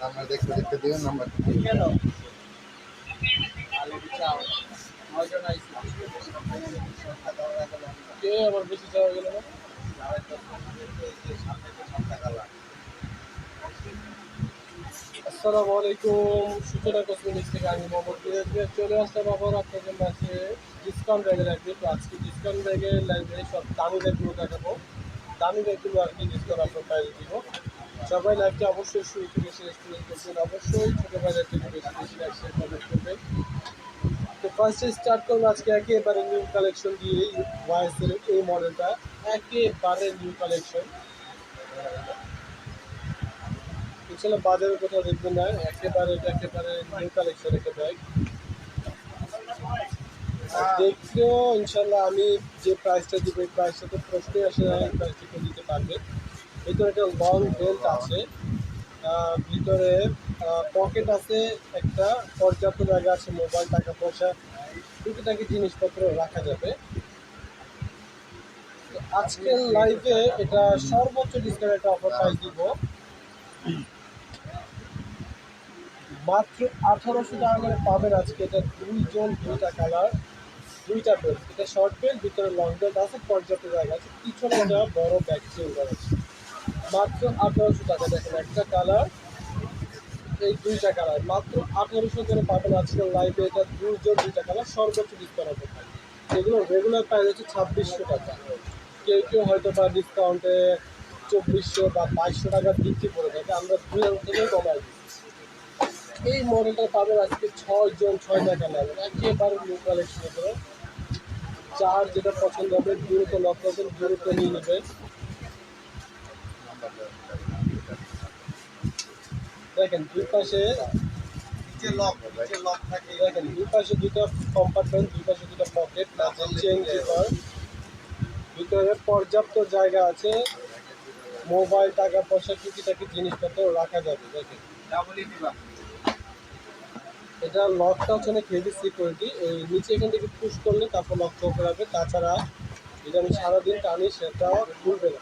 Number দেখতে দেখতে দিও নাম্বার কেন ডিসকাউন্ট ব্যাগের একদিন আজকে ডিসকাউন্ট ব্যাগের লাইব্রেরি সব দামি ব্যাগগুলো দেখাবো। দামি ব্যাগগুলো আর কি ডিসকাউন্ট আপনার পাইলে দিব। সবাই লাইভটি অবশ্যই শুরু থেকে শেষ পর্যন্ত দেখবেন। অবশ্যই ছোটো ভাইদের থেকে বেশি বেশি লাইক শেয়ার কমেন্ট করবেন। তো ফার্স্টে স্টার্ট করব আজকে একেবারে নিউ কালেকশন দিয়ে ওয়াইসের এই মডেলটা একেবারে নিউ কালেকশন ইনশাল্লাহ বাজারে কোথাও দেখবেন না। একেবারে একেবারে নিউ কালেকশন একটা ব্যাগ দেখলেও ইনশাল্লাহ আমি যে প্রাইসটা দিব, এই প্রাইসটা তো প্রশ্নই আসে না প্রাইসটা দিতে পারবে। ভিতরে একটা লং বেল্ট আছে। ভিতরে পকেট আছে একটা, পর্যাপ্ত জায়গা আছে মোবাইল টাকা পয়সা, টুকিটাকি জিনিসপত্র রাখা যাবে। আজকের লাইভে এটা সর্বোচ্চ ডিসকাউন্ট একটা অফার প্রাইস দিব। মাত্র আঠারোশো টাকা করে পাবেন আজকে। এটা দুইজন দুইটা কালার দুইটা বেল্ট এটা শর্ট বেল্ট ভিতরে লং বেল্ট আছে, পর্যাপ্ত জায়গা আছে। পিছনে একটা বড় ব্যাগ চেঞ্জার আছে। মাত্র আঠারোশো টাকা দেখেন, একটা কালার এই দুইটা কালার মাত্র আঠারোশো করে পাবেন আজকের লাইভে এটা দুজন দুইটা কালার সর্বোচ্চ ডিসকাউন্ট হবে এগুলো রেগুলার প্রাইস হচ্ছে ছাব্বিশশো টাকা। কেউ কেউ হয়তো বা ডিসকাউন্টে চব্বিশশো বা বাইশশো টাকা বিক্রি করে থাকে, আমরা দুই হাজার থেকে কমাই এই মডেলটা পাবেন আজকে ছয় জন ছয়টা কালার একেবারে কালেকশন করে যার যেটা পছন্দ হবে দ্রুত লক করবেন দ্রুত নিয়ে নেবেন। দেখেন দুই পাশে দেখেন দুই পাশে দুটো কম্পার্টমেন্ট দুই পাশে দুটো পকেট জিপার ভিতরে পর্যাপ্ত জায়গা আছে। মোবাইল টাকা পয়সা টুকিটাকি জিনিসপত্র রাখা যাবে দেখেন। এটা লকটা হচ্ছে অনেক হেভি সিকিউরিটি এই নিচে এখান থেকে পুশ করলে তারপর লকটা ওপরে হবে। তাছাড়া যেটা আমি সারাদিন টানি, সেটা খুলবে না।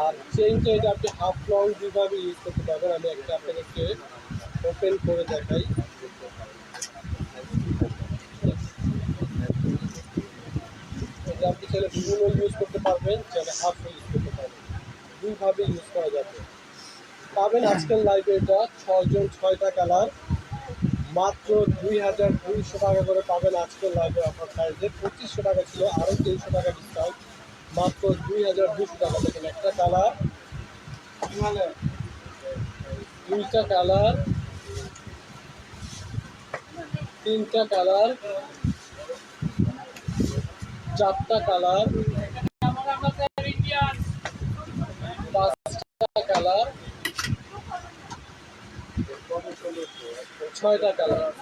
আর চেইনটা এটা আপনি হাফ লং দুইভাবে ইউজ করতে পারবেন, আমি একটা আপনাদেরকে ওপেন করে দেখাই। এটা আপনি চাইলে বিভিন্ন ইউজ করতে পারবেন, চাইলে হাফ ইউজ করতে পারবেন। দুইভাবে ইউজ করা যাবে। পাবেন আজকের লাইভে এটা ছয়জন, ছয়টা কালার মাত্র দুই হাজার দুইশো টাকা করে পাবেন আজকের লাইভে অফার প্রাইসে পঁচিশশো টাকা ছিল আরও তিনশো টাকা ডিসকাউন্ট মাত্র দুই হাজার দুশো টাকা দেখেন, একটা কালার দুইটা কালার তিনটা কালার চারটা কালার পাঁচটা কালার ছয়টা কালার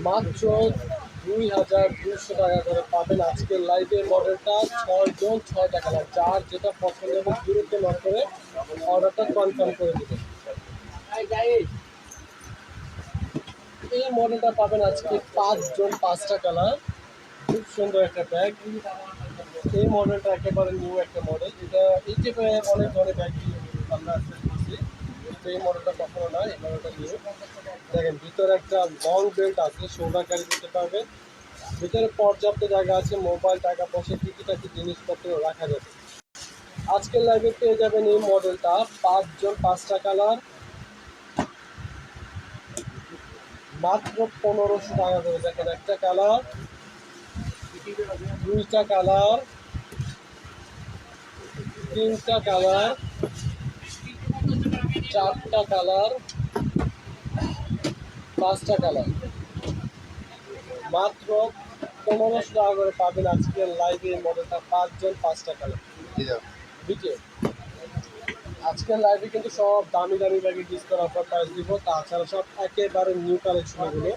মাত্র দুই হাজার দুশো টাকা করে পাবেন আজকের লাইভের মডেলটা ছয় জন ছয়টা কালার যার যেটা পছন্দ হবে দূরত্ব না করে অর্ডারটা কনফার্ম করে দেবেন এই মডেলটা পাবেন আজকে পাঁচজন পাঁচটা কালার খুব সুন্দর একটা ব্যাগ এই মডেলটা একেবারে নিউ একটা মডেল এটা এই যে অনেক ধরনের ব্যাগ আমরা এই মডেলটা কখনো না এই মডেলটা নিউ দেখেন, ভিতরে একটা লং বেল্ট আছে শোল্ডার ক্যারি করতে পারবেন ভিতরে পর্যাপ্ত জায়গা আছে মোবাইল টাকা পয়সা, টিকিটাকি জিনিসপত্র রাখা যাবে। আজকের লাইভে পেয়ে যাবেন এই মডেলটা পাঁচজন, পাঁচটা কালার মাত্র পনেরোশো টাকা করে দেখেন, একটা কালার দুইটা কালার তিনটা কালার চারটা কালার পাঁচটা কালার। মাত্র পনেরোশো টাকা করে পাবেন আজকের লাইভে মডেলটা পাঁচজন পাঁচটা কালার। দ্বিতীয় আজকের লাইভে কিন্তু সব দামি দামি ব্যাগের ডিসকাউন্ট অফার প্রাইস দিব। তাছাড়া সব একেবারে নিউ কালেকশন এগুলো।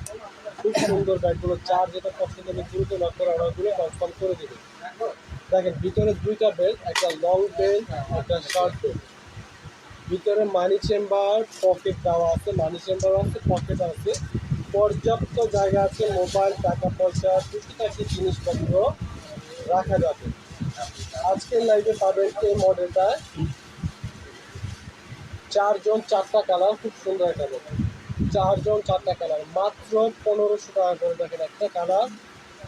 খুব সুন্দর ব্যাগগুলো চার যেটা পছন্দ হবে দ্রুত লক্ষ্য অর্ডারগুলো কনফার্ম করে দেবে। দেখেন ভিতরে দুইটা বেল্ট একটা লং বেল্ট একটা শর্ট বেল্ট ভিতরে মানি চেম্বার পকেট দেওয়া আছে মানি চেম্বার আছে পকেট আছে। পর্যাপ্ত জায়গা আছে মোবাইল টাকা পয়সা, টুকিটাকি জিনিসপত্র রাখা যাবে। আজকের লাইভে পাবেন এই মডেলটা চারজন চারটা কালার খুব সুন্দর একটা মডেল চারজন চারটা কালার মাত্র পনেরোশো টাকা করে দেখেন একটা কালার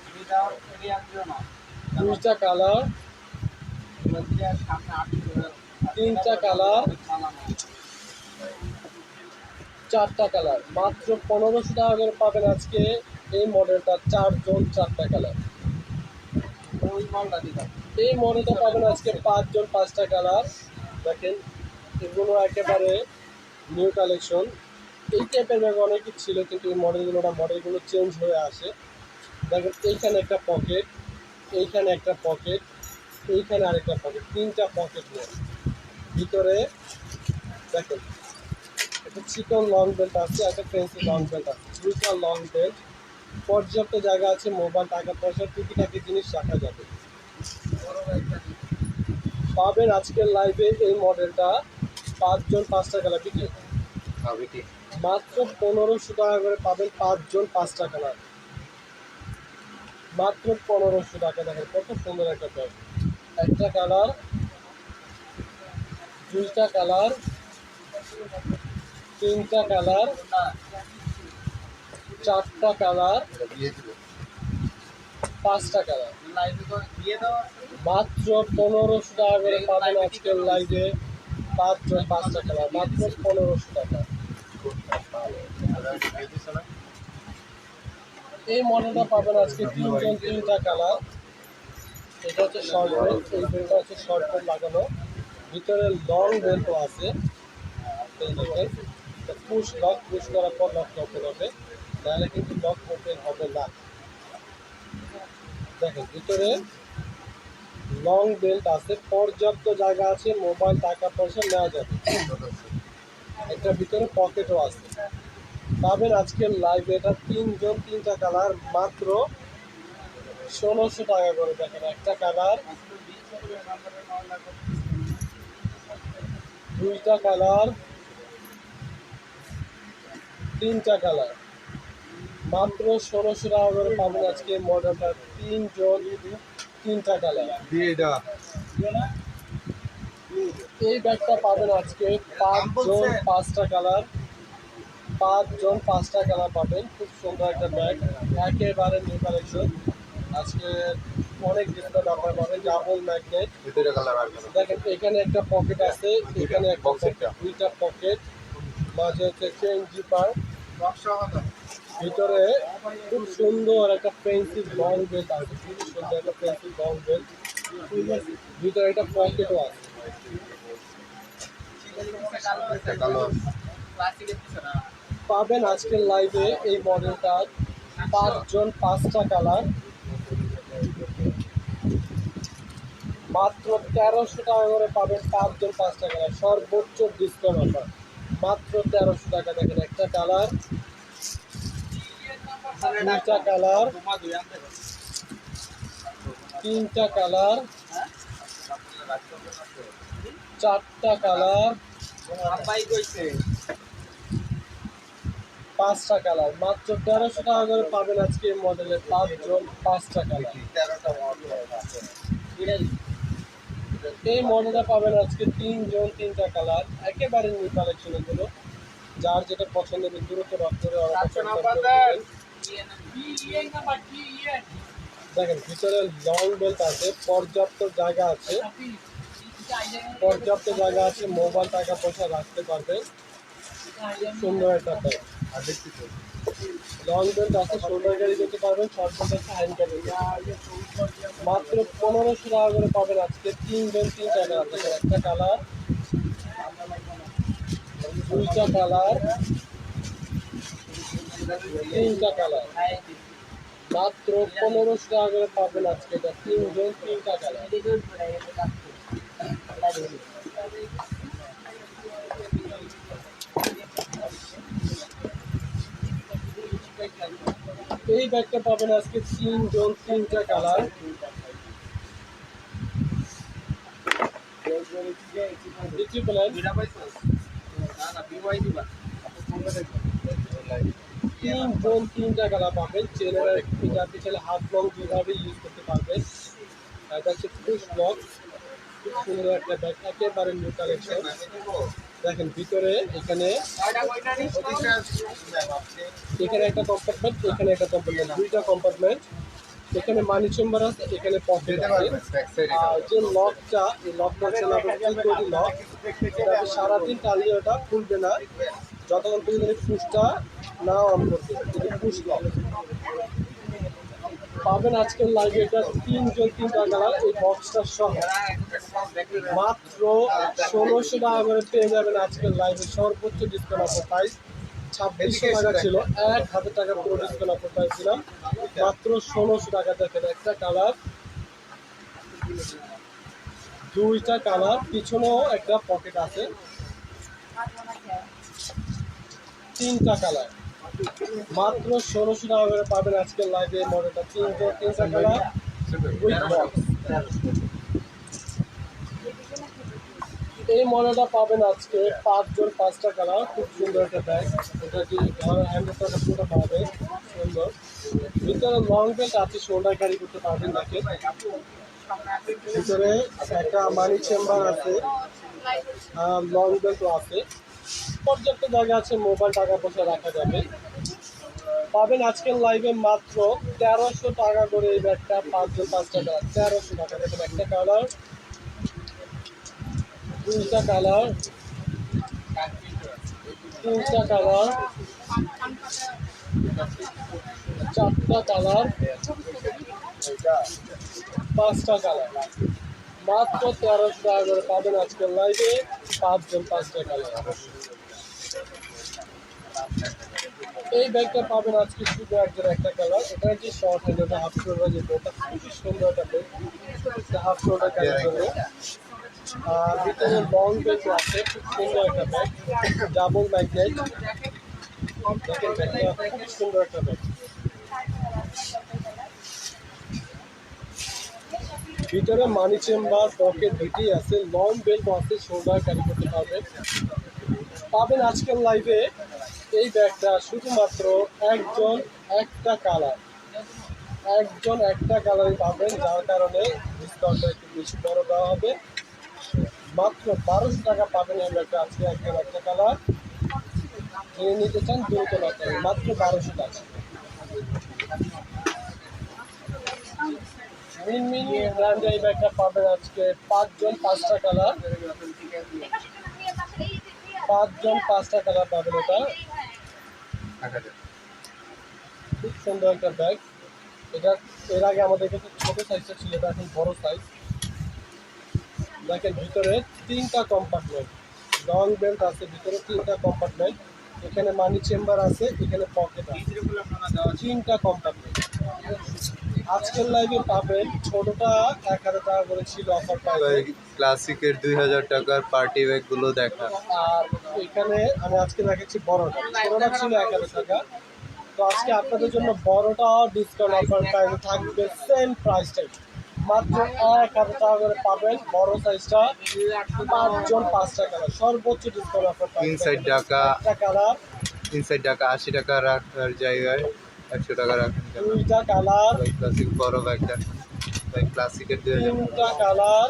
দুইটা কালার তিনটা কালার। চারটা কালার। মাত্র পনেরোশো টাকা করে পাবেন আজকে এই মডেলটা চারজন চারটা কালার। এই মডেলটা পাবেন আজকে পাঁচজন পাঁচটা কালার। দেখেন এগুলো একেবারে নিউ কালেকশন এই টাইপের ব্যাগ অনেকই ছিল কিন্তু এই মডেলগুলোটা মডেলগুলো চেঞ্জ হয়ে আসে। দেখেন এইখানে একটা পকেট এইখানে একটা পকেট এইখানে আরেকটা পকেট তিনটা পকেট নিয়ে। ভিতরে দেখেন একটা চিকন লং বেল্ট আছে একটা ফেন্সি লং বেল্ট আছে দুইটা লং বেল্ট পর্যাপ্ত জায়গা আছে মোবাইল টাকা পয়সা টুকিটাকি জিনিস রাখা যাবে। পাবেন আজকের লাইভে এই মডেলটা পাঁচজন পাঁচটা কালার বিক্রি। কি মাত্র পনেরোশো টাকা করে পাবেন পাঁচজন পাঁচটা কালার মাত্র পনেরোশো টাকা দেখেন কত সুন্দর একটা ব্যাগ একটা কালার দুইটা কালার, তিনটা কালার, চারটা কালার, পাঁচটা কালার। মাত্র পনেরোশো টাকা করে পাবেন আজকের লাইভে পাঁচজন পাঁচটা কালার, মাত্র পনেরোশো টাকা। এই মডেলটা পাবেন আজকে তিনজন, তিনটা কালার। এটা হচ্ছে শর্ট এই হচ্ছে শর্ট লাগানো। ভিতরে লং বেল্টও আছে। পুশ লক পুশ করার পর লক ওপেন হবে। নাহলে কিন্তু লক ওপেন হবে না। দেখেন, ভিতরে লং বেল্ট আছে, পর্যাপ্ত জায়গা আছে মোবাইল টাকা পয়সা নেওয়া যাবে। একটা ভিতরে পকেটও আছে। পাবেন আজকের লাইভে এটা তিনজন, তিনটা কালার মাত্র ষোলোশো টাকা করে দেখেন, একটা কালার দুইটা কালার তিনটা কালার। মাত্র ষোলোশো টাকা করে পাবেন আজকে মডেলটা। তিন তিনজন তিনটা কালার। এই ব্যাগটা পাবেন আজকে পাঁচজন পাঁচটা কালার। পাঁচজন পাঁচটা কালার পাবেন। খুব সুন্দর একটা ব্যাগ। একেবারে নিউ কালেকশন আজকে অনেক ডিসকাউন্ট অফার পাবেন ডাবল ম্যাগনেট ভিতরে কালার আসবে দেখেন এখানে একটা পকেট আছে এখানে একটা দুইটা পকেট মাঝে হচ্ছে চেন জিপার ভিতরে খুব সুন্দর একটা পেন্সিল লং বেল্ট আছে খুব সুন্দর একটা পেন্সিল লং বেল্ট ভিতরে একটা পকেটও আছে। পাবেন আজকের লাইভে এই মডেলটা পাঁচজন পাঁচটা কালার মাত্র তেরোশো টাকা করে পাবেন পাঁচজন পাঁচটা কালার সর্বোচ্চ ডিসকাউন্ট অফার মাত্র তেরোশো টাকা দেখেন একটা কালার দুইটা কালার তিনটা কালার চারটা কালার পাঁচটা কালার মাত্র তেরোশো টাকা করে পাবেন আজকে মডেলের পাঁচজন পাঁচটা কালার তেরোটা মডেল এই মডেলটা পাবেন আজকে তিনজন তিনটা কালার একেবারে নিউ কালেকশন এগুলো। যার যেটা পছন্দ হবে দ্রুত রক করে। দেখেন ভিতরে লং বেল্ট আছে পর্যাপ্ত জায়গা আছে। পর্যাপ্ত জায়গা আছে মোবাইল টাকা পয়সা রাখতে পারবেন। সুন্দর একটা ব্যাগ আর দেখছি তো লং বেল্ট আছে, শোল্ডার ক্যারি করতে পারবেন, শর্ট বেল্ট আছে হ্যান্ড ক্যারি মাত্র পনেরোশো টাকা করে পাবেন আজকে তিন বেল্ট, তিন টাকা আছে একটা কালার, দুইটা কালার, তিনটা কালার। মাত্র পনেরোশো টাকা করে পাবেন আজকে, এটা তিন বেল্ট, তিনটা কালার। এই ব্যাগটা পাবেন আজকে তিন জন, তিনটা কালার। পাবেন। এটা পিছনে হাত লং দুইভাবে ইউজ করতে পারবেন এটা হচ্ছে পুশ ব্লক খুব সুন্দর একটা ব্যাগ একেবারে নিউ কালেকশন দেখেন, ভিতরে এখানে এখানে একটা কম্পার্টমেন্ট এখানে একটা কম্পার্টমেন্ট দুইটা কম্পার্টমেন্ট এখানে মানি চেম্বার আছে, এখানে পকেট আছে। আর যে লকটা এই লকটা হচ্ছে সিকিউরিটি লক এটা সারাদিন টানলে ওটা খুলবে না। যতক্ষণ পর্যন্ত পুশটা না অন করবে পুশ লক পাবেন আজকের লাইভে এটা তিনজন তিনটা কালার এই বক্সটার সহ। মাত্র ষোলোশো টাকা করে পেয়ে যাবেন আজকের লাইভে সর্বোচ্চ ডিসকাউন্ট অফার প্রাইস ছাব্বিশশো টাকা ছিল। এক হাজার টাকা পুরো ডিসকাউন্ট অফার প্রাইস ছিলাম মাত্র ষোলোশো টাকা দেখেন একটা কালার দুইটা কালার পিছনেও একটা পকেট আছে। তিনটা কালার মাত্র ষোলোশো টাকা করে পাবেন আজকের লাইভে মডেলটা তিনটা কালার এই মডেলটা পাবেন আজকে পাঁচজন, পাঁচটা কালার খুব সুন্দর একটা ব্যাগ এটা কি হ্যান্ডেলটা পুরো পাবে? সুন্দর। ভিতরে লং বেল্ট আছে শোল্ডার ক্যারি করতে পারবেন দেখেন ভিতরে একটা মানি চেম্বার আছে। লং বেল্টও আছে। পর্যাপ্ত জায়গা আছে, মোবাইল টাকা পয়সা রাখা যাবে। পাবেন আজকের লাইভে মাত্র তেরোশো টাকা করে এই ব্যাগটা, পাঁচজন পাঁচ টাকা, তেরোশো টাকা দেখেন একটা কালার দুইটা কালার তিনটা কালার চারটা কালার পাঁচটা কালার মাত্র তেরোশো টাকা করে পাবেন আজকের লাইভে পাঁচজন পাঁচটা কালার এই ব্যাগটা পাবেন আজকে শুধু একজন একটা কালার এটা যে শর্ট হ্যান্ড এটা হাফ শোল্ডার যে এটা খুবই সুন্দর একটা ব্যাগ হাফ শোল্ডার ক্যারি করবে ভিতরে লং বেল্ট আছে, খুব সুন্দর একটা ব্যাগ ডাবল ম্যাগনেট দেখেন ব্যাগটা খুব সুন্দর একটা ব্যাগ ভিতরে মানি চেম্বার পকেট দুটি আছে লং বেল্ট আছে শোল্ডার ক্যারি করতে পারবেন। পাবেন আজকের লাইভে এই ব্যাগটা শুধুমাত্র একজন একটা কালার একজন একটা কালারই পাবেন, যার কারণে ডিসকাউন্টটা একটু বেশি বড় দেওয়া হবে। মাত্র বারোশো টাকা পাবেন এই ব্যাগটা আজকে একজন একটা কালার কিনে নিতে চান, দ্রুত হবে মাত্র বারোশো টাকা। মিনমিন ব্র্যান্ডে এই ব্যাগটা পাবেন আজকে পাঁচজন পাঁচটা কালার পাঁচজন পাঁচটা কালার পাবেন এটা। খুব সুন্দর একটা ব্যাগ। এটা এর আগে আমাদের কাছে ছোটো সাইজটা ছিল এটা এখন বড় সাইজ ব্যাগের ভিতরে তিনটা কম্পার্টমেন্ট লং বেল্ট আছে ভিতরে তিনটা কম্পার্টমেন্ট এখানে মানি চেম্বার আছে এখানে পকেট আছে। তিনটা কম্পার্টমেন্ট আজকের লাইভে পাবেন ছোটটা এক হাজার টাকা করে ছিল অফার পাই ক্লাসিকের দুই হাজার টাকার পার্টি ব্যাগগুলো দেখা আর এখানে আমি আজকে দেখাচ্ছি বড়টা। ছোটটা ছিল এক হাজার টাকা। তো আজকে আপনাদের জন্য বড়টা ডিসকাউন্ট অফার প্রাইসে থাকবে সেম প্রাইসটাই মাত্র এক হাজার টাকা করে পাবেন বড় সাইজটা পাঁচজন পাঁচ টাকা সর্বোচ্চ ডিসকাউন্ট অফার ইনসাইড টাকা একটা কালার ইনসাইড টাকা আশি টাকা রাখার জায়গায় একশো টাকা রাখেন দুইটা কালার ক্লাসিক বড় ব্যাগটা ক্লাসিকের দুই হাজার তিনটা কালার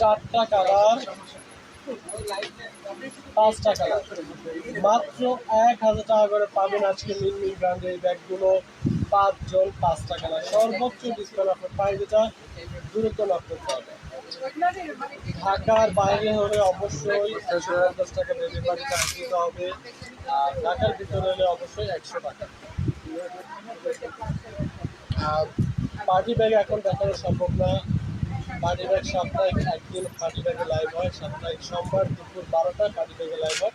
চারটা কালার, পাঁচটা কালার। মাত্র এক হাজার টাকা করে পাবেন আজকে মিনমিন ব্র্যান্ডের ব্যাগগুলো। পাঁচজন, পাঁচটা কালার। সর্বোচ্চ ডিসকাউন্ট আপনার পাই যেটা দ্রুত লাভ করতে ঢাকার বাইরে হলে অবশ্যই ছশো পঞ্চাশ টাকা ডেলিভারি চার্জ দিতে হবে। আর ঢাকার ভিতরে হলে অবশ্যই একশো টাকা। পার্টি ব্যাগ এখন দেখানো সম্ভব না। পার্টি ব্যাগ সাপ্তাহিক একদিন পার্টি ব্যাগে লাইভ হয়। সাপ্তাহিক সোমবার দুপুর বারোটায় পার্টি ব্যাগে লাইভ হয়।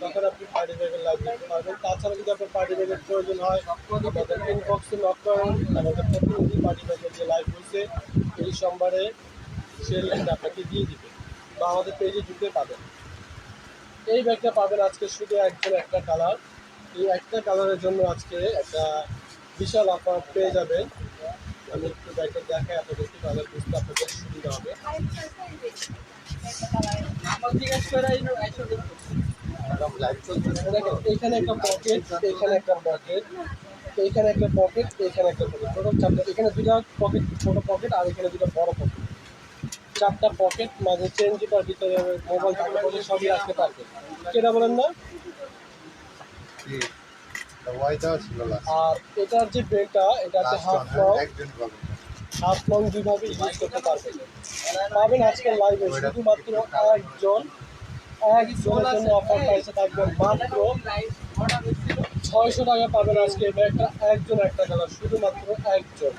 তখন আপনি পার্টি ব্যাগের লাইভ দেখতে পারবেন। তাছাড়া যদি আপনার পার্টি ব্যাগের প্রয়োজন হয়, আমাদের ইনবক্সে নক করেন আমাদের প্রতিনিধি পার্টি ব্যাগের যে লাইভ হয়েছে। এই সোমবারে সেই লিঙ্ক আপনাকে দিয়ে দিবে। বা আমাদের পেজে ঢুকে পাবেন। এই ব্যাগটা পাবেন আজকে শুধু একজন একটা কালার এই একটা কালারের জন্য আজকে একটা বিশাল অফার পেয়ে যাবেন। আমি একটু ব্যাগটা দেখাই আপনাদেরকে তাহলে বুঝতে আপনাদের সুবিধা হবে। এখানে একটা পকেট এখানে একটা পকেট এইখানে একটা পকেট এখানে একটা পকেট টোটাল চারটা এখানে দুটা পকেট ছোটো পকেট আর এখানে দুটো বড় পকেট চারটা পকেট মাঝে চেন জিপার ভিতরে মোবাইল থাকলে সবই রাখতে পারবে। কেটা বলেন না? আর এটার যে বেলটা এটা হচ্ছে হাফ লং হাফ লং দুইভাবে ইউজ করতে পারবেন। পাবেন। আজকের লাইভে শুধুমাত্র একজন। একজনের জন্য অফার প্রাইসে থাকবেন মাত্র ছয়শো টাকা পাবেন আজকে এই ব্যাগটা। একজন একটা কালার শুধুমাত্র একজন।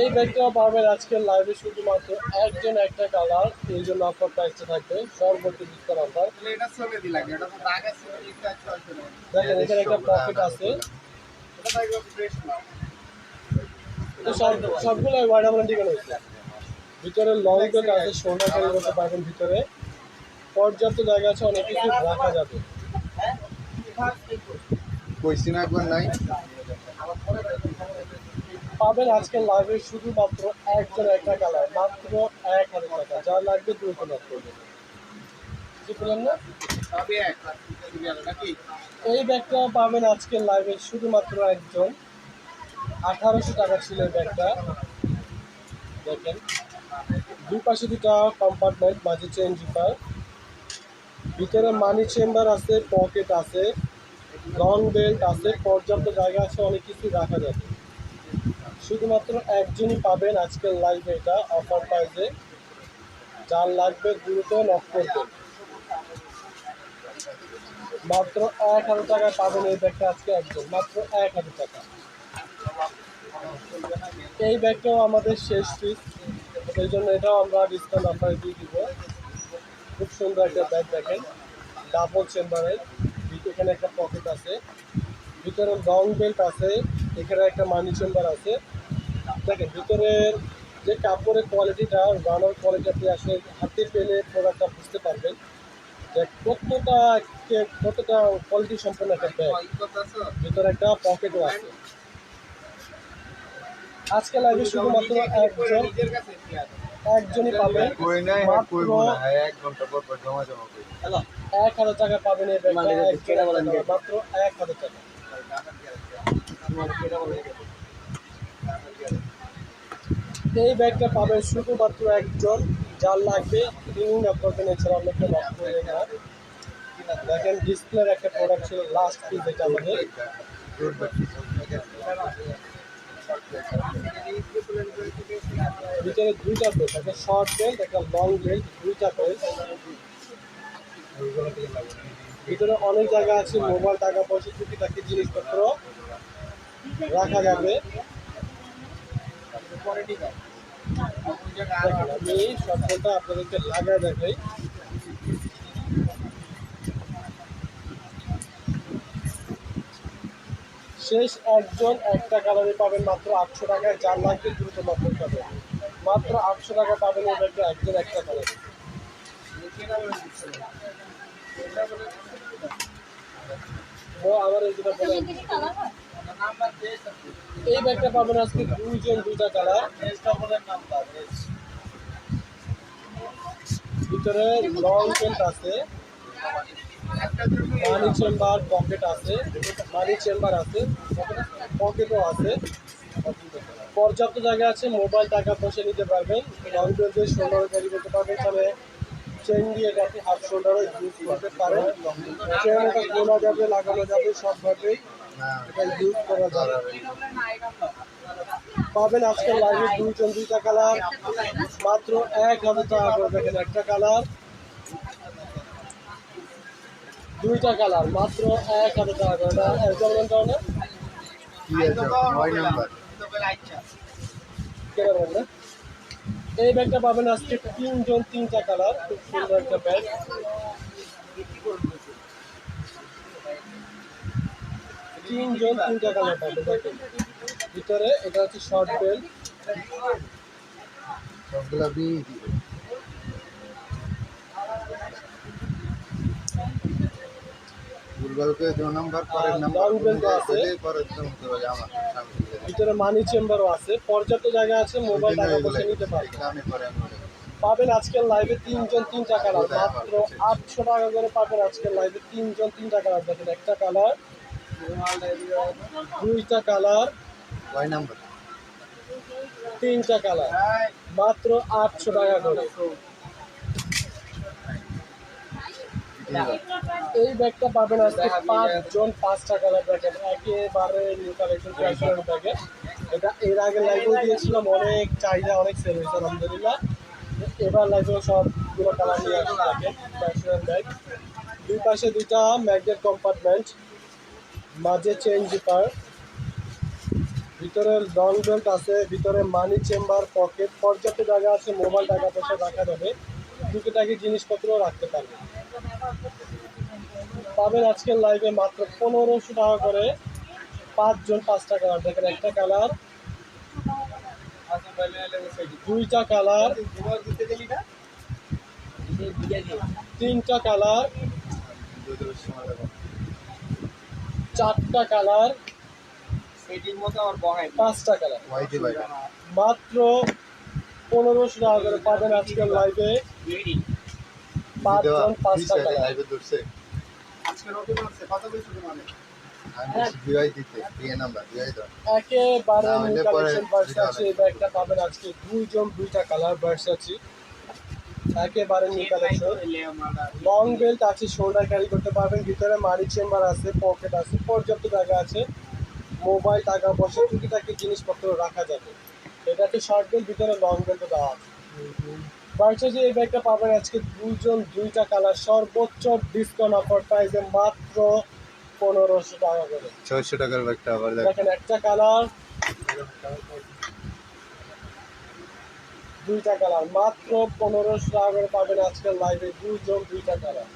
এই ব্যাগটাও পাবেন আজকের লাইভে শুধুমাত্র একজন একটা কালার এই জন্য অফার প্রাইসটা থাকবে সর্বোচ্চ ডিসকাউন্ট অফার দেখেন এখানে একটা পকেট আছে। তো সব সবগুলো ওয়াইড আমরা ঠিকানা হয়েছে ভিতরে লং বেল্ট আছে ক্যারি করতে পারবেন ভিতরে। পর্যাপ্ত জায়গা আছে অনেক কিছু রাখা যাবে। কইছি না একবার নাই। পাবেন আজকের লাইভে শুধুমাত্র একজন একটা কালার মাত্র এক হাজার টাকা। যা লাগবে দ্রুত নক? করবেন এই ব্যাগটা পাবেন আজকের লাইভে শুধুমাত্র একজন। আঠারোশো টাকা ছিল ব্যাগটা। দেখেন। দুই পাশে দুটা কম্পার্টমেন্ট মাঝে চেন জিপার ভিতরে মানি চেম্বার আছে পকেট আছে। লং বেল্ট আছে পর্যাপ্ত জায়গা আছে অনেক কিছু রাখা যাবে। শুধুমাত্র একজনই পাবেন আজকের লাইভে এটা অফার প্রাইসে যার লাগবে দ্রুত নক করবেন। মাত্র এক হাজার টাকায় পাবেন এই ব্যাগটা আজকে একজন, মাত্র এক হাজার টাকা। এই ব্যাগটাও আমাদের শেষ পিস সেই জন্য এটাও আমরা ডিসকাউন্ট আপনাকে দিয়ে দিব। খুব সুন্দর একটা ব্যাগ দেখেন ডাবল চেম্বারের এখানে একটা পকেট আছে। ভিতরে লং বেল্ট আছে, এখানে একটা মানি চেম্বার আছে। দেখেন ভিতরের যে কাপড়ের কোয়ালিটিটা রানার কোয়ালিটি আপনি আসলে হাতে পেলে প্রোডাক্টটা বুঝতে পারবেন যে কতটা কতটা কোয়ালিটি সম্পন্ন একটা ব্যাগ ভিতরে একটা পকেটও আছে। আজকে লাইভে শুধুমাত্র একজন একজনই না হ্যাঁ, এক ঘণ্টা পর পর জমা জমা করি। এক হাজার টাকা পাবেন এই ব্যাগটা পাবেন, মাত্র এক হাজার টাকা। এই ব্যাগটা পাবেন শুধুমাত্র একজন, যার লাগবে তিনি করবেন এছাড়া অনেকটা নষ্ট হয়ে না। দেখেন ডিসপ্লের একটা প্রোডাক্ট ছিল লাস্ট পিস এটা আমাদের। ভিতরে দুইটা বেল্ট একটা শর্ট বেল্ট একটা লং বেল্ট দুইটা বেল্ট ভিতরে অনেক জায়গা আছে মোবাইল টাকা পয়সা, টুকিটাকি জিনিসপত্র রাখা যাবে। আমি সবটা আপনাদেরকে লাগায় দেখাই। শেষ একজন একটা কালারে পাবেন, মাত্র আটশো টাকায়। যার লাগবে দ্রুত নব্বই টাকা মাত্র আটশো টাকা পাবেন ব্যাগটা একজন একটা কালারে ও আমার এই যেটা বলে। এই ব্যাগটা পাবেন আজকে দুইজন দুইটা কালার। ভিতরে লং পেন্ট আছে। মানি চেম্বার পকেট আছে। মানি চেম্বার আছে। পকেটও আছে। পর্যাপ্ত জায়গা আছে মোবাইল টাকা পয়সা নিতে পারবেন। লং পেন্টে শোল্ডারে ক্যারি করতে পারবেন। তাহলে চেন দিয়ে এটাকে হাফ শোল্ডারও ইউজ করতে পারেন চেন এটা খোলা যাবে লাগানো যাবে সবভাবেই না এটা ইউজ করা যাবে। পাবেন আজকে লাইভে দুইজন দুইটা কালার মাত্র এক হাজার টাকা করে দেখেন একটা কালার দুইটা কালার মাত্র এক হাজার টাকা করে না যেমন ধরনের কি নয় নাম্বার কেনা বলেন না এই ব্যাগটা পাবেন আজকে তিনজন তিনটা কালার খুব সুন্দর একটা ব্যাগ তিনজন তিনটা কালার পাবেন দেখেন ভিতরে এটা হচ্ছে শর্ট বেল্ট বিয়ে গুগলকে দু নম্বর পরের আর নাম্বার। পরের পারে আমার। ভিতরে মানি চেম্বারও আছে। পর্যাপ্ত জায়গা আছে মোবাইল টাকা পয়সা নিতে পারবেন। পাবেন আজকের লাইভে তিনজন তিন তিনটা কালার মাত্র আটশো টাকা করে পাবেন আজকের লাইভে তিনজন তিনটা কালার দেখেন একটা কালার দুইটা কালার তিনটা কালার মাত্র আটশো টাকা করে। এই ব্যাগটা পাবেন আজকে পাঁচজন পাঁচটা কালার দেখেন একেবারে নিউ কালেকশন ফ্যাশনের ব্যাগে। এটা এর আগে লাইভেও দিয়েছিলাম, অনেক চাহিদা, অনেক সেল হয়েছে, আলহামদুলিল্লাহ। এবার লাইভেও সবগুলো কালার নিয়ে আসছে ফ্যাশনের ব্যাগ। দুই পাশে দুইটা ম্যাগনেট কম্পার্টমেন্ট মাঝে চেঞ্জ জিপার ভিতরে লং বেল্ট আছে, ভিতরে মানি চেম্বার পকেট পর্যাপ্ত জায়গা আছে মোবাইল টাকা পয়সা রাখা যাবে। টুকিটাকি জিনিসপত্র রাখতে পারবে পাবেন আজকের লাইভে মাত্র পনেরোশো টাকা করে পাঁচজন পাঁচটা কালার দেখেন একটা কালার দুইটা কালার তিনটা কালার। চারটা কালার পাঁচটা কালার মাত্র পনেরোশো টাকা করে পাবেন আজকের লাইভে পাঁচজন পাঁচটা কালার একেবারে না, নিউ হলে পরে কালেকশন এই ব্যাগটা পাবেন আজকে দুইজন দুইটা কালার ভার্সাচি একেবারে নিউ কালেকশন লং বেল্ট আছে শোল্ডার ক্যারি করতে পারবেন ভিতরে মারি চেম্বার আছে পকেট আছে পর্যাপ্ত জায়গা আছে। মোবাইল টাকা পয়সা টুকিটাকি জিনিসপত্র রাখা যাবে। এটা হচ্ছে শর্ট বেল্ট ভিতরে লং বেল্ট দেওয়া আছে। ভার্সাচি এই ব্যাগটা পাবেন আজকে দুজন দুইটা কালার। সর্বোচ্চ ডিসকাউন্ট অফার প্রাইসে মাত্র পনেরোশো টাকা করে। ছয়শো টাকার ব্যাগটা আবার দেখেন একটা কালার দুইটা কালার। মাত্র পনেরোশো টাকা করে পাবেন আজকের লাইভে দুজন দুইটা কালার।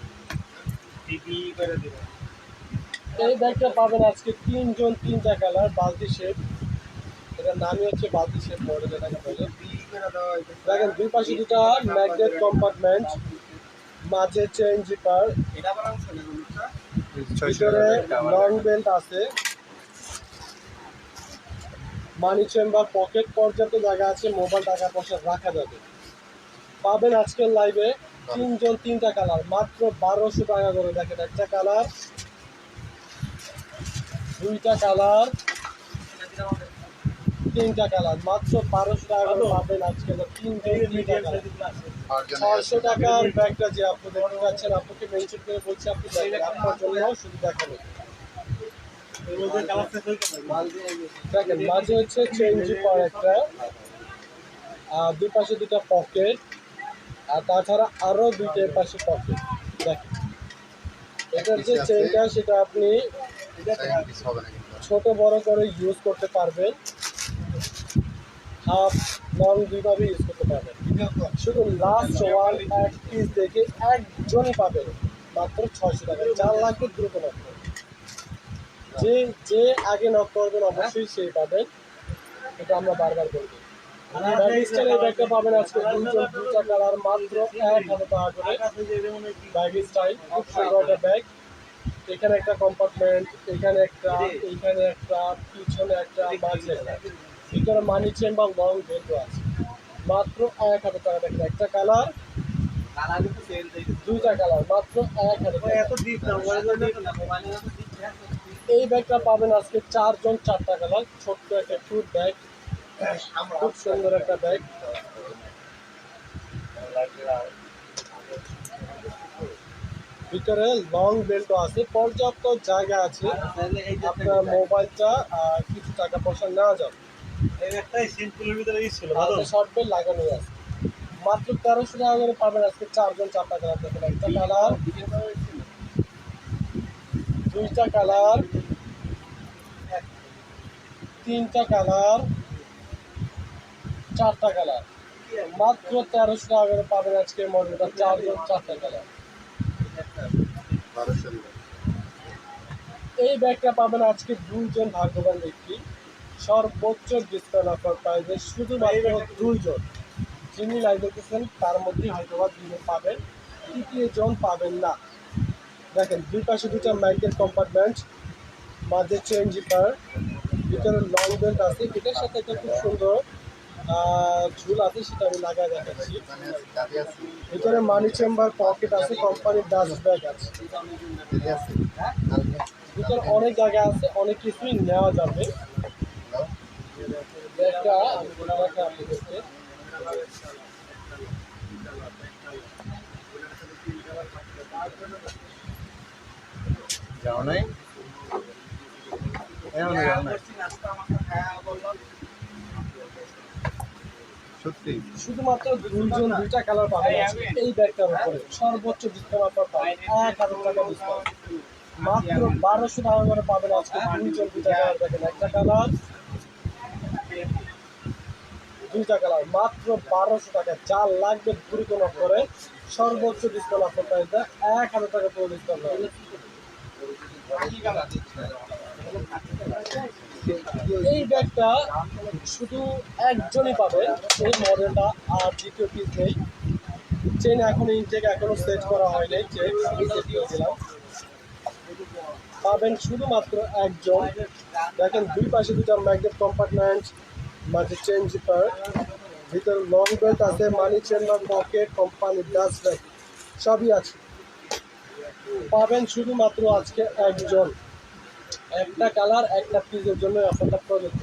এই ব্যাগটা পাবেন আজকে তিনজন তিনটা কালার বালতি শেপ এটার নামই হচ্ছে বালতি শেপ মডেল এটাকে বলে। দেখেন, দুই পাশে দুটা ম্যাগনেট কম্পার্টমেন্ট মাঝে চেন জিপার ভিতরে লং। বেল্ট আছে মানি চেম্বার পকেট পর্যাপ্ত জায়গা আছে মোবাইল টাকা পয়সা রাখা যাবে পাবেন আজকের লাইভে তিনজন তিনটা কালার মাত্র বারোশো টাকা করে দেখেন, একটা কালার দুইটা কালার তিনটা কালার মাত্র বারোশো টাকা করে পাবেন আজকে তিনজন তিনটা কালার। ছয়শো টাকার ব্যাগটা যে আপনি দেখতে পাচ্ছেন আপনাকে মেনশন করে বলছি আপনি আপনার জন্য শুধু দেখানো দেখেন মাঝে হচ্ছে চেঞ্জ পাওয়ার একটা আর দুই পাশে দুটা পকেট আর তাছাড়া আরও দুইটা পাশে পকেট দেখেন এটার যে চেনটা সেটা আপনি ছোট বড় করে ইউজ করতে পারবেন। হাফ লং দুইভাবে ইউজ করতে পারবেন। শুধু লাস্ট ওয়ান এক পিস দেখে একজনই পাবেন, মাত্র ছয়শো টাকা। চার লাখের দ্রুত নক। যে যে আগে নক করবেন, অবশ্যই সেই পাবেন। এটা আমরা বারবার বলব ব্যাগিস্টার এই ব্যাগটা পাবেন আজকে দুজন দুটা কালার মাত্র এক হাজার টাকা করে ব্যাগ স্টাইল একটা ব্যাগ এখানে একটা কম্পার্টমেন্ট এখানে একটা এখানে একটা, পিছনে একটা মাঝে একটা ভিতরে মানি চেম্বার লং বেল্টও আছে। মাত্র এক হাজার টাকা দেখেন একটা কালার দুইটা কালার মাত্র এক হাজার এই ব্যাগটা পাবেন আজকে চারজন চারটা কালার ছোট্ট একটা টুর ব্যাগ খুব সুন্দর একটা ব্যাগ ভিতরে লং বেল্টও আছে পর্যাপ্ত জায়গা আছে। আপনার মোবাইলটা কিছু টাকা পয়সা নেওয়া যাবে। একটাই সিম্পলের ভিতরে ছিল ভালো। শর্ট বেল লাগানো আছে। মাত্র তেরোশো টাকা করে পাবেন আজকে চারজন চারটা কালার দেখেন একটা কালার দুইটা কালার তিনটা কালার চারটা কালার মাত্র তেরোশো টাকা করে পাবেন আজকে মডেলটা চারজন চারটা কালার এই ব্যাগটা পাবেন আজকে দুইজন ভাগ্যবান ব্যক্তি। সর্বোচ্চ ডিসকাউন্ট অফার প্রাইসে শুধুমাত্র দুইজন। যিনি লাইভ দেখতেছেন তার মধ্যেই হয়তো বা দুজন পাবেন তৃতীয় জন পাবেন না। দেখেন দুই পাশে দুটা মাইকের কম্পার্টমেন্ট মাঝে চেন জিপার ভিতরে লং বেল্ট আছে। এটার সাথে একটা খুব সুন্দর ঝুল আছে সেটা আমি লাগাই দেখাচ্ছি। ভিতরে মানি চেম্বার পকেট আছে কোম্পানির ডাস্ট ব্যাগ আছে। ভিতরে অনেক জায়গা আছে অনেক কিছুই নেওয়া যাবে একটা আমি বলে রাখি আপনাদেরকে যাও নাই সত্যি শুধুমাত্র কালার এই ব্যাগটার উপরে সর্বোচ্চ ডিসকাউন্ট অফার পাবেন এক মাত্র বারোশো টাকা করে পাবেন আজকে। দুইজন, দুইটা কালার দেখেন। একটা কালার দুইটা কালার মাত্র বারোশো টাকা। যা লাগবে দ্রুত না করে সর্বোচ্চ ডিসকাউন্ট অফার প্রাইস এক হাজার টাকা পুরো ডিসকাউন্ট হবে। এই ব্যাগটা শুধু একজনই পাবে। এই মডেলটা আর দ্বিতীয় পিস নেই। চেন এখন ইনটেক এখনও সেট করা হয়নি। চেন সেট পাবেন শুধুমাত্র একজন। দেখেন দুই পাশে দুটা ম্যাগনেট কম্পার্টমেন্ট মাঝে চেন জিপার ভিতরে লং বেল্ট আছে মানি চেম্বার পকেট কোম্পানির ডাস্ট ব্যাগ সবই আছে। পাবেন শুধুমাত্র আজকে একজন। একটা কালার একটা পিসের জন্য অফারটা প্রযোজ্য।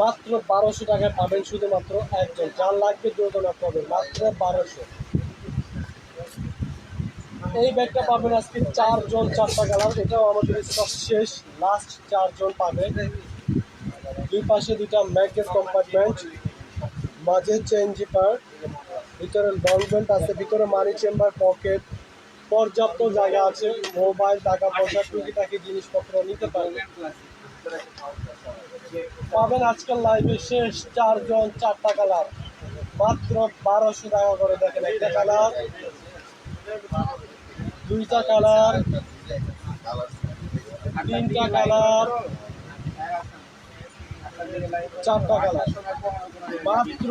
মাত্র বারোশো টাকায় পাবেন শুধুমাত্র একজন। যার লাগবে দুজনা পাবেন মাত্র বারোশো। এই ব্যাগটা পাবেন আজকে চারজন, চারটা কালার এটাও আমাদের স্টক শেষ। লাস্ট চারজন পাবে। দুই পাশে দুইটা ম্যাগনেট কম্পার্টমেন্ট মাঝে চেন জিপার ভিতরে বেল্ট আছে, ভিতরে মানি চেম্বার পকেট পর্যাপ্ত জায়গা আছে মোবাইল টাকা পয়সা, টুকিটাকি জিনিসপত্র নিতে পারবেন পাবেন আজকাল লাইভে শেষ চারজন চারটা কালার মাত্র বারোশো টাকা করে দেখেন একটা কালার। দুইটা কালার, তিনটা কালার। চারটা কালার মাত্র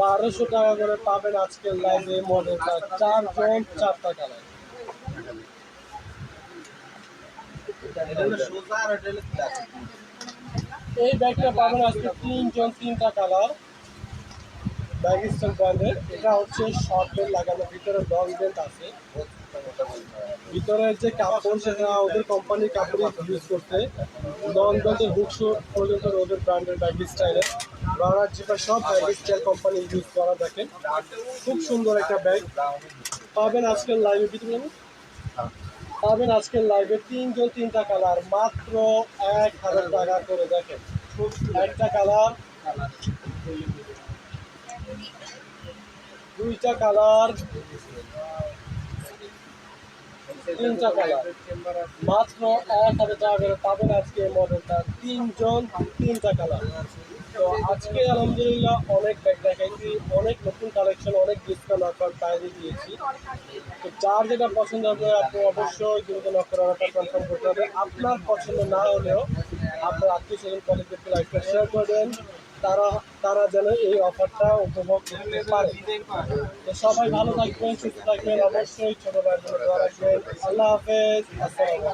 বারোশো টাকা করে পাবেন আজকের লাইভে মডেলটা চারজন চারটা কালার এই ব্যাগটা পাবেন আজকে তিনজন তিনটা কালার। ব্যাগ স্টাইল এটা হচ্ছে শর্ট বেল্ট লাগানো, ভিতরে লং বেল্ট আছে। ভিতরে যে কাপড় সেটা ওদের কোম্পানির কাপড় ইউজ করতে লং বেল্টের হুক পর্যন্ত ওদের ব্র্যান্ডের ব্যাগ স্টাইলের জিপা সব ব্যাগ স্টাইল কোম্পানি ইউজ করা দেখেন। খুব সুন্দর একটা ব্যাগ পাবেন আজকের লাইভে ভিতরে পাবেন আজকের লাইভে তিনজন তিনটা কালার মাত্র এক হাজার টাকা করে দেখেন। একটা কালার দুইটা কালার তিনটা কালার এক করে পাবেন আজকে মডেলটা তিনজন তিনটা কালার তো আজকে আলহামদুলিল্লাহ অনেক অনেক নতুন কালেকশন অনেক বাইরে দিয়েছি। তো যার যেটা পছন্দ হবে আপনি অবশ্যই দ্রুত কনফার্ম করতে হবে। আপনার পছন্দ না হলেও আপনার আত্মীয় স্বজন কলেজদেরকে লাইফটা শেয়ার করবেন তারা তারা যেন এই অফারটা উপভোগ করতে পারে। তো সবাই ভালো থাকবেন সুস্থ থাকবেন। অবশ্যই ছোট ভাই রাখবেন। আল্লাহ হাফেজ। আসসালামু